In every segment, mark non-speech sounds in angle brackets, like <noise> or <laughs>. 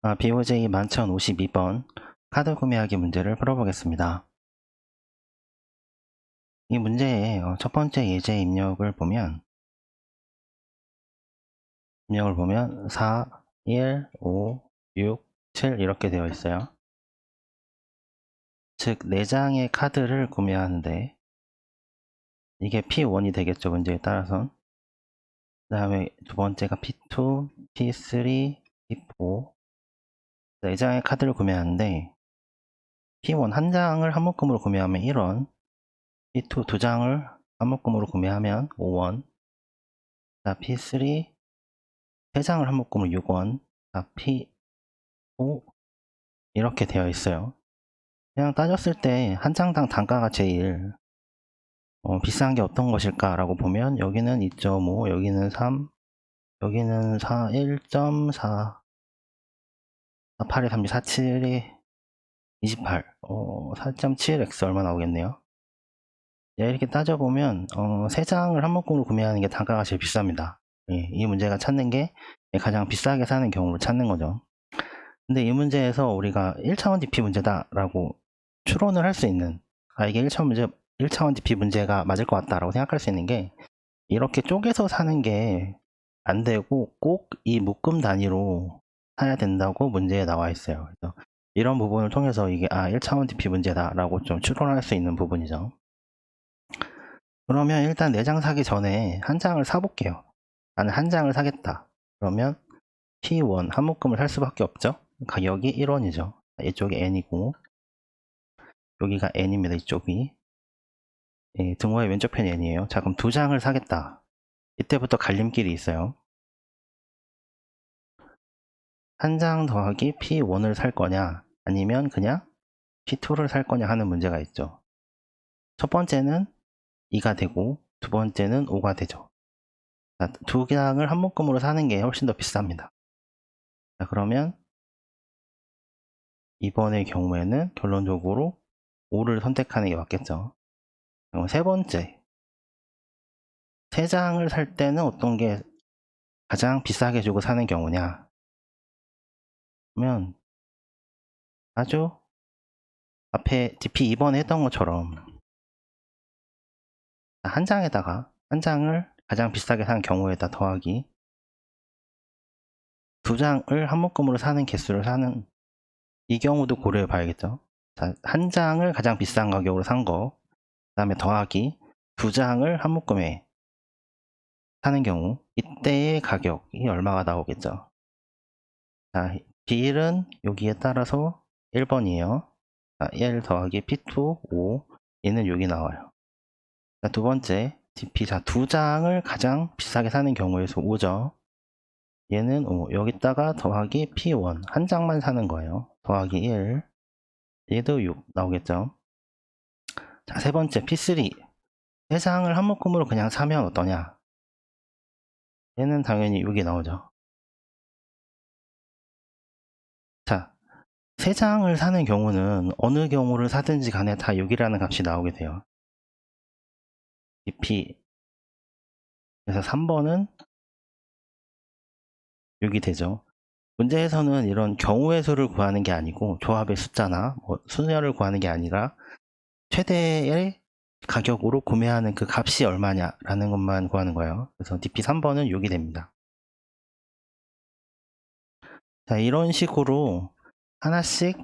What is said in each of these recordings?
아, BOJ 11052번 카드 구매하기 문제를 풀어보겠습니다. 이 문제의 어, 첫 번째 예제 입력을 보면 입력을 보면 4, 1, 5, 6, 7 이렇게 되어 있어요. 즉 4장의 카드를 구매하는데 이게 P1이 되겠죠 문제에 따라선 그 다음에 두 번째가 P2, P3, P4 4장의 카드를 구매하는데 P1 한 장을 한 묶음으로 구매하면 1원 P2 두 장을 한 묶음으로 구매하면 5원 자 P3 세 장을 한 묶음으로 6원 자 P5 이렇게 되어 있어요. 그냥 따졌을 때 한 장당 단가가 제일 어, 비싼 게 어떤 것일까 라고 보면 여기는 2.5 여기는 3 여기는 4 1.4 8에 3 4, 7에 28 어, 4.7x 얼마 나오겠네요. 네, 이렇게 따져보면 어, 3장을 한 묶음으로 구매하는 게 단가가 제일 비쌉니다. 예, 이 문제가 찾는 게 가장 비싸게 사는 경우를 찾는 거죠. 근데 이 문제에서 우리가 1차원 DP 문제다 라고 추론을 할 수 있는 아 이게 1차원 문제 1차원 DP 문제가 맞을 것 같다 라고 생각할 수 있는 게 이렇게 쪼개서 사는 게 안 되고 꼭 이 묶음 단위로 사야 된다고 문제에 나와 있어요. 그래서 이런 부분을 통해서 이게 아 1차원 DP 문제다라고 좀 추론할 수 있는 부분이죠. 그러면 일단 4장 사기 전에 한 장을 사볼게요. 나는 한 장을 사겠다. 그러면 P1 한 묶음을 살 수밖에 없죠. 가격이 1원이죠. 이쪽이 N이고 여기가 N입니다. 이쪽이 예, 등호의 왼쪽 편이 N이에요. 자 그럼 두 장을 사겠다. 이때부터 갈림길이 있어요. 한 장 더하기 P1을 살 거냐 아니면 그냥 P2를 살 거냐 하는 문제가 있죠. 첫 번째는 2가 되고 두 번째는 5가 되죠. 자, 두 장을 한 묶음으로 사는 게 훨씬 더 비쌉니다. 자, 그러면 이번의 경우에는 결론적으로 5를 선택하는 게 맞겠죠. 그럼 세 번째. 세 장을 살 때는 어떤 게 가장 비싸게 주고 사는 경우냐? 그러면 아주 앞에 DP 2번에 했던 것처럼 한 장에다가 한 장을 가장 비싸게 사는 경우에다 더하기 두 장을 한 묶음으로 사는 개수를 사는 이 경우도 고려해 봐야겠죠. 자, 한 장을 가장 비싼 가격으로 산 거, 그 다음에 더하기 두 장을 한 묶음에 사는 경우, 이때의 가격이 얼마가 나오겠죠. 자, 비일은 여기에 따라서 1번이에요. 자, 1 더하기 P2, 5, 얘는 여기 나와요. 자, 두 번째, DP, 자, 두 장을 가장 비싸게 사는 경우에서 5죠. 얘는 5, 여기다가 더하기 P1, 한 장만 사는 거예요. 더하기 1, 얘도 6 나오겠죠. 자, 세 번째 P3. 세 장을 한 묶음으로 그냥 사면 어떠냐? 얘는 당연히 6이 나오죠. 세 장을 사는 경우는 어느 경우를 사든지 간에 다 6이라는 값이 나오게 돼요. DP. 그래서 3번은 6이 되죠. 문제에서는 이런 경우의 수를 구하는 게 아니고 조합의 숫자나 뭐 수열을 구하는 게 아니라 최대의 가격으로 구매하는 그 값이 얼마냐라는 것만 구하는 거예요. 그래서 DP 3번은 6이 됩니다. 자, 이런 식으로 하나씩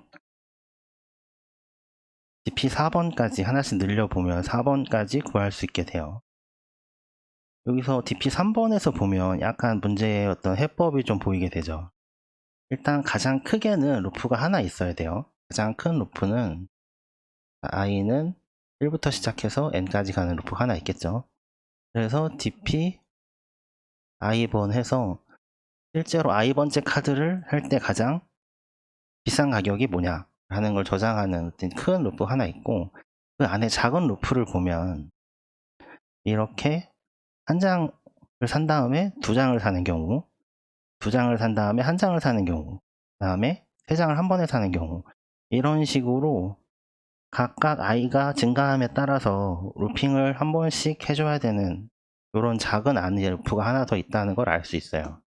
DP 4번까지 하나씩 늘려보면 4번까지 구할 수 있게 돼요. 여기서 DP 3번에서 보면 약간 문제의 어떤 해법이 좀 보이게 되죠. 일단 가장 크게는 루프가 하나 있어야 돼요. 가장 큰 루프는 i는 1부터 시작해서 n까지 가는 루프가 하나 있겠죠. 그래서 dp i번 해서 실제로 i번째 카드를 할 때 가장 비싼 가격이 뭐냐 라는 걸 저장하는 어떤 큰 루프 하나 있고 그 안에 작은 루프를 보면 이렇게 한 장을 산 다음에 두 장을 사는 경우 두 장을 산 다음에 한 장을 사는 경우 그 다음에 세 장을 한 번에 사는 경우 이런 식으로 각각 아이가 증가함에 따라서 루핑을 한 번씩 해줘야 되는 이런 작은 안의 루프가 하나 더 있다는 걸 알 수 있어요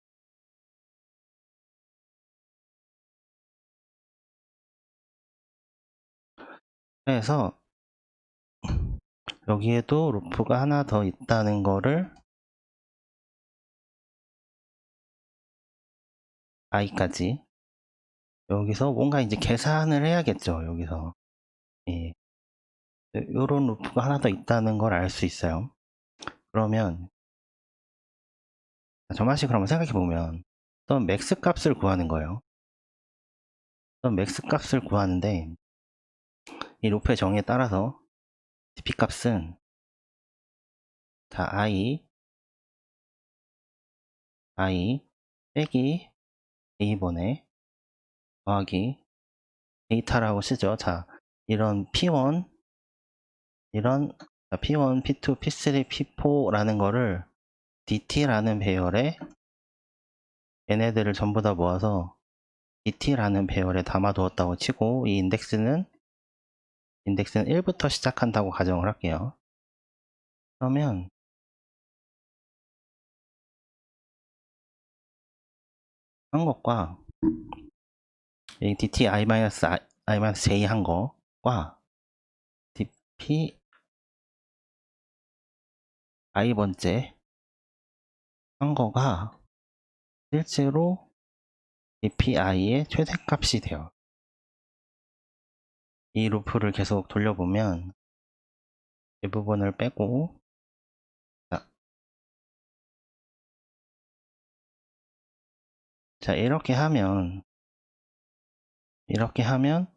그래서 여기에도 루프가 하나 더 있다는 거를 i까지. 여기서 뭔가 이제 계산을 해야겠죠 여기서. 예. 요런 루프가 하나 더 있다는 걸 알 수 있어요. 그러면 저 맛이 그러면 생각해 보면 어떤 맥스 값을 구하는 거예요. 어떤 맥스 값을 구하는데 이 루프의 정의에 따라서 dp 값은 자 i i 빼기 a번에 더하기 데이터라고 쓰죠. 자, 이런 P1, 이런 자, P1, P2, P3, P4라는 거를 DT라는 배열에 얘네들을 전부 다 모아서 DT라는 배열에 담아두었다고 치고 이 인덱스는 인덱스는 1부터 시작한다고 가정을 할게요. 그러면 한 것과 이 dt i-i-j 한 거과 dp i 번째 한 거가 실제로 dpi의 최대값이 돼요. 이 루프를 계속 돌려보면 이 부분을 빼고 자, 자 이렇게 하면 이렇게 하면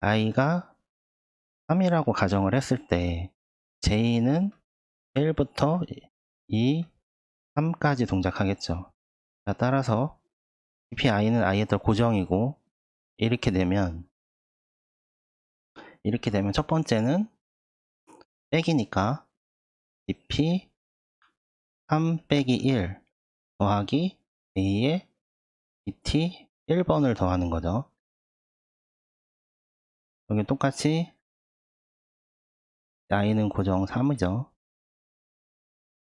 i가 3이라고 가정을 했을 때 j는 1부터 2, 3까지 동작하겠죠. 자, 따라서 dpi는 i에 따라 고정이고 이렇게 되면 이렇게 되면 첫 번째는 빼기니까 dp 3 빼기 1 더하기 a에 dt 1번을 더하는 거죠. 여기 똑같이 i는 고정 3이죠.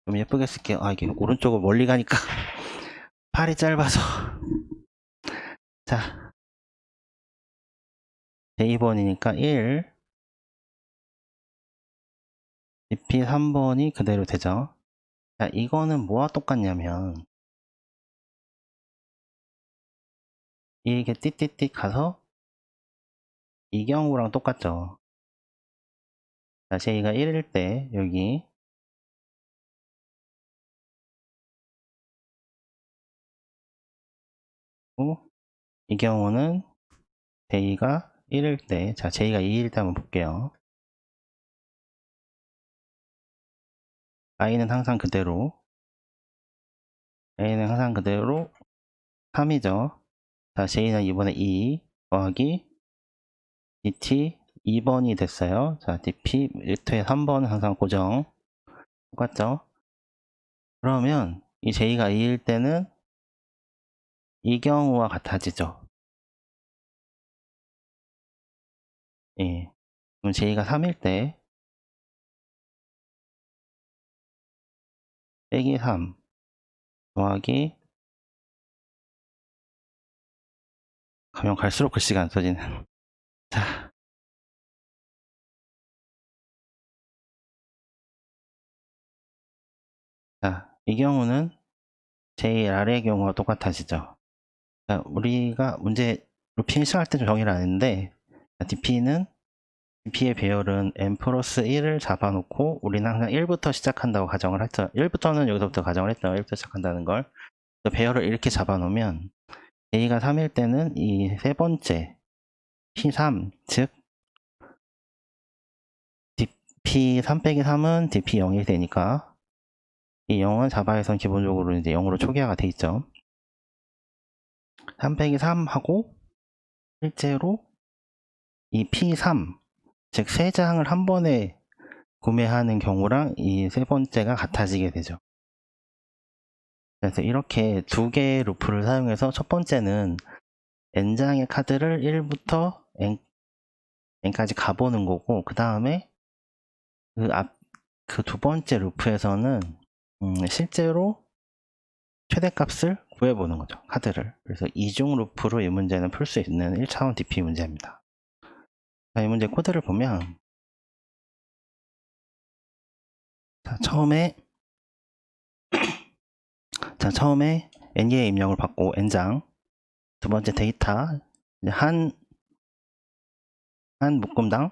좀 예쁘게 쓸게요. 아 이게 오른쪽으로 멀리 가니까 <laughs> 팔이 짧아서 <laughs> 자제 2번이니까 1 dp 3번이 그대로 되죠. 자 이거는 뭐와 똑같냐면 이게 띠띠띠 가서 이 경우랑 똑같죠. 자, j가 1일 때 여기 또이 경우는 j가 1일 때, 자, j가 2일 때 한번 볼게요. i는 항상 그대로, a는 항상 그대로 3이죠. 자, j는 이번에 2 더하기 dt 2번이 됐어요. 자, dp 1토에 3번은 항상 고정. 똑같죠? 그러면 이 j가 2일 때는 이 경우와 같아지죠. 예. 그럼 j가 3일 때 빼기 3 더하기 가면 갈수록 글씨가 안 써지는 <laughs> 자 자, 이 경우는 JR의 경우와 똑같아지죠. 자, 우리가 문제 루핑 시작할 때 좀 정의를 안 했는데 자, DP는 DP의 배열은 n 플러스 1을 잡아놓고 우리는 항상 1부터 시작한다고 가정을 했죠. 1부터는 여기서부터 가정을 했죠. 1부터 시작한다는 걸. 배열을 이렇게 잡아놓으면 A가 3일 때는 이 세 번째 P3, 즉 DP 3 빼기 3은 DP 0이 되니까 이 0은 자바에선 기본적으로 이제 0으로 초기화가 돼 있죠. 3 빼기 3하고 실제로 이 P3 즉 세 장을 한 번에 구매하는 경우랑 이 세 번째가 같아지게 되죠. 그래서 이렇게 두 개의 루프를 사용해서 첫 번째는 n장의 카드를 1부터 n, n까지 가보는 거고 그 다음에 그 앞 그 두 번째 루프에서는 음, 실제로 최대값을 구해보는 거죠 카드를 그래서 이중 루프로 이 문제는 풀 수 있는 1차원 DP 문제입니다 자, 이 문제 코드를 보면 자, 처음에 <clears throat> 자, 처음에 NEA 입력을 받고 N장 두 번째 데이터 한, 한 묶음당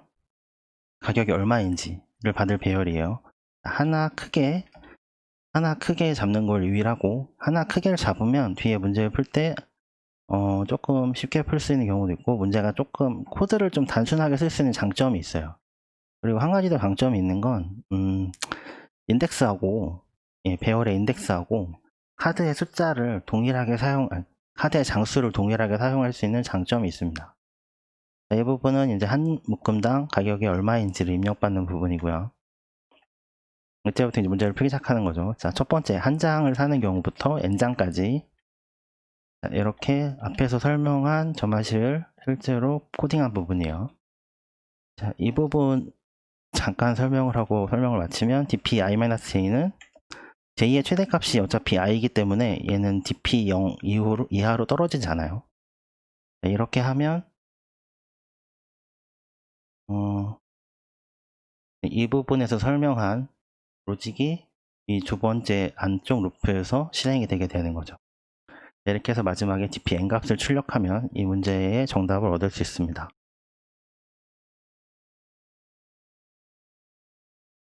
가격이 얼마인지를 받을 배열이에요. 하나 크게 하나 크게 잡는 걸 유의하고 하나 크게를 잡으면 뒤에 문제를 풀 때 어, 조금 쉽게 풀 수 있는 경우도 있고 문제가 조금 코드를 좀 단순하게 쓸 수 있는 장점이 있어요. 그리고 한 가지 더 장점이 있는 건 음, 인덱스하고 예, 배열의 인덱스하고 카드의 숫자를 동일하게 사용 아니, 카드의 장수를 동일하게 사용할 수 있는 장점이 있습니다. 자, 이 부분은 이제 한 묶음당 가격이 얼마인지를 입력받는 부분이고요. 이때부터 이제 문제를 풀기 시작하는 거죠. 자, 첫 번째 한 장을 사는 경우부터 n장까지 자, 이렇게 앞에서 설명한 점화식을 실제로 코딩한 부분이에요. 자, 이 부분 잠깐 설명을 하고 설명을 마치면 dpi-j는 j의 최대값이 어차피 i이기 때문에 얘는 dp0 이후로, 이하로. 자, 이렇게 하면 어, 이 부분에서 설명한 로직이 이 두 번째 안쪽 루프에서 실행이 되게 되는 거죠. 이렇게 해서 마지막에 dp n 값을 출력하면 이 문제의 정답을 얻을 수 있습니다.